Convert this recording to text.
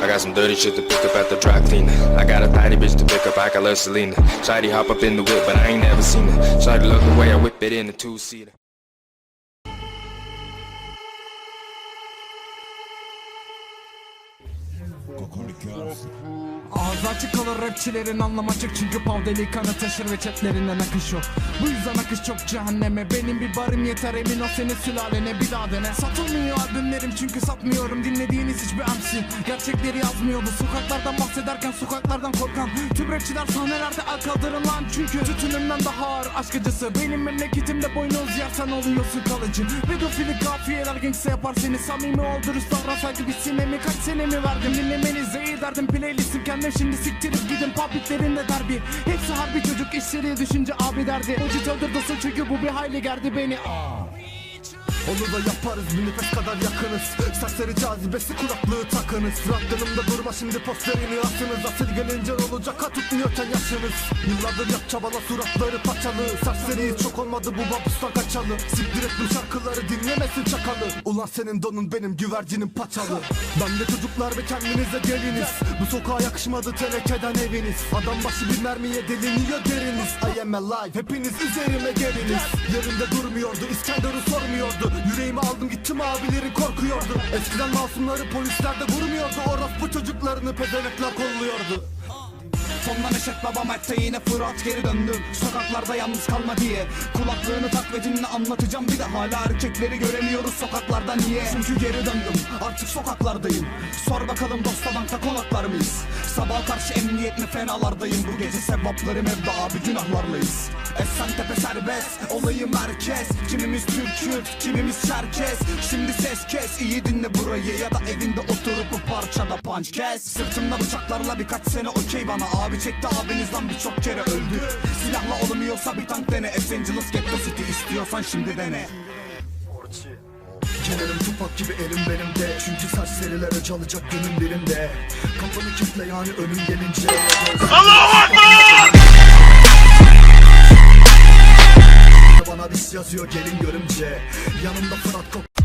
I got some dirty shit to pick up at the dry cleaner. I got a tiny bitch to pick up, I got love Selena. Shawty hop up in the whip, but I ain't never seen her. Shawty love the way I whip it in a two-seater. Ağzı açık kalır rapçilerin anlam açık. Çünkü pavdeli kanı taşır ve chatlerinden akış yok Bu yüzden akış çok cehenneme. Benim bir barım yeter emin ol senin sülalene. Bir daha dene. Satılmıyor albümlerim çünkü satmıyorum. Dinlediğiniz hiçbir MC Gerçekleri yazmıyordu Sokaklardan bahsederken sokaklardan korkan Tüm rapçiler sahnelerde el kaldırın lan. Çünkü tütünümden daha ağır aşk acısı. Benim memleketimde boynuz yersen oluyorsun kalıcı. Pedofili kafiyeler gangsta yapar seni. Samimi ol dürüst davran saygı bir sinemi Kaç senemi verdim dinlemenize iyi derdim Playlistim kendim şimdi siktirip gidin. Publiklerinde derbi Hepsi harbi çocuk işleri düşünce abi derdi. Ucuz öldürdüsün çünkü bu bir hayli gerdi beni. Aa. Onu da yaparız bir nefes kadar yakınız. Serseri cazibesi kulaklığı takınız. Fırat durma şimdi posterini asınız Asil gelince olacak ha tutmuyorken yaşınız. Yıllardır yap çabala suratları paçalı. Serseriyiz çok olmadı bu babustan kaçalı. Siktir et bu şarkıları dinlemesin çakalı. Ulan senin donun benim güvercinim paçalı. Ben de çocuklar ve kendinize geliniz. Bu sokağa yakışmadı tenekeden eviniz. Adam başı bir mermiye deliniyor deriniz. I am alive hepiniz üzerime geliniz. Yerinde durmuyordu İskender'i sormuyordu Yüreğimi aldım gittim abilerin korkuyordu. Eskiden masumları polisler de vurmuyordu. Orospu çocuklarını pezevenkler kolluyordu Sondan eşek babam etse yine Fırat geri döndüm. Sokaklarda yalnız kalma diye. Kulaklığını tak ve dinle anlatacağım. Bir de Hala erkekleri göremiyoruz sokaklarda niye? Çünkü geri döndüm. Artık sokaklardayım. Sor bakalım dosta bankta konaklar mıyız? Sabah karşı emniyet mi fenalardayım? Bu gece sevaplarım evde abi günahlarlayız. Esentepe serbest olayı merkez. Kimimiz Türk kimimiz Çerkez. Şimdi ses kes iyi dinle burayı Ya da evinde oturup parçada punch. Kes Sırtımda bıçaklarla birkaç sene okey bana. Abi çekti abinizden birçok kere öldü. Silahla olmuyorsa bir tank dene. Los Angeles Ghetto City istiyorsan şimdi dene. Kenarım tupak gibi elim benim Çünkü serserilere çalacak günün birinde. Kafanı kitle yani ölüm gelince. Allahu Bana dis yazıyor gelin görümce. Yanımda Fırat kop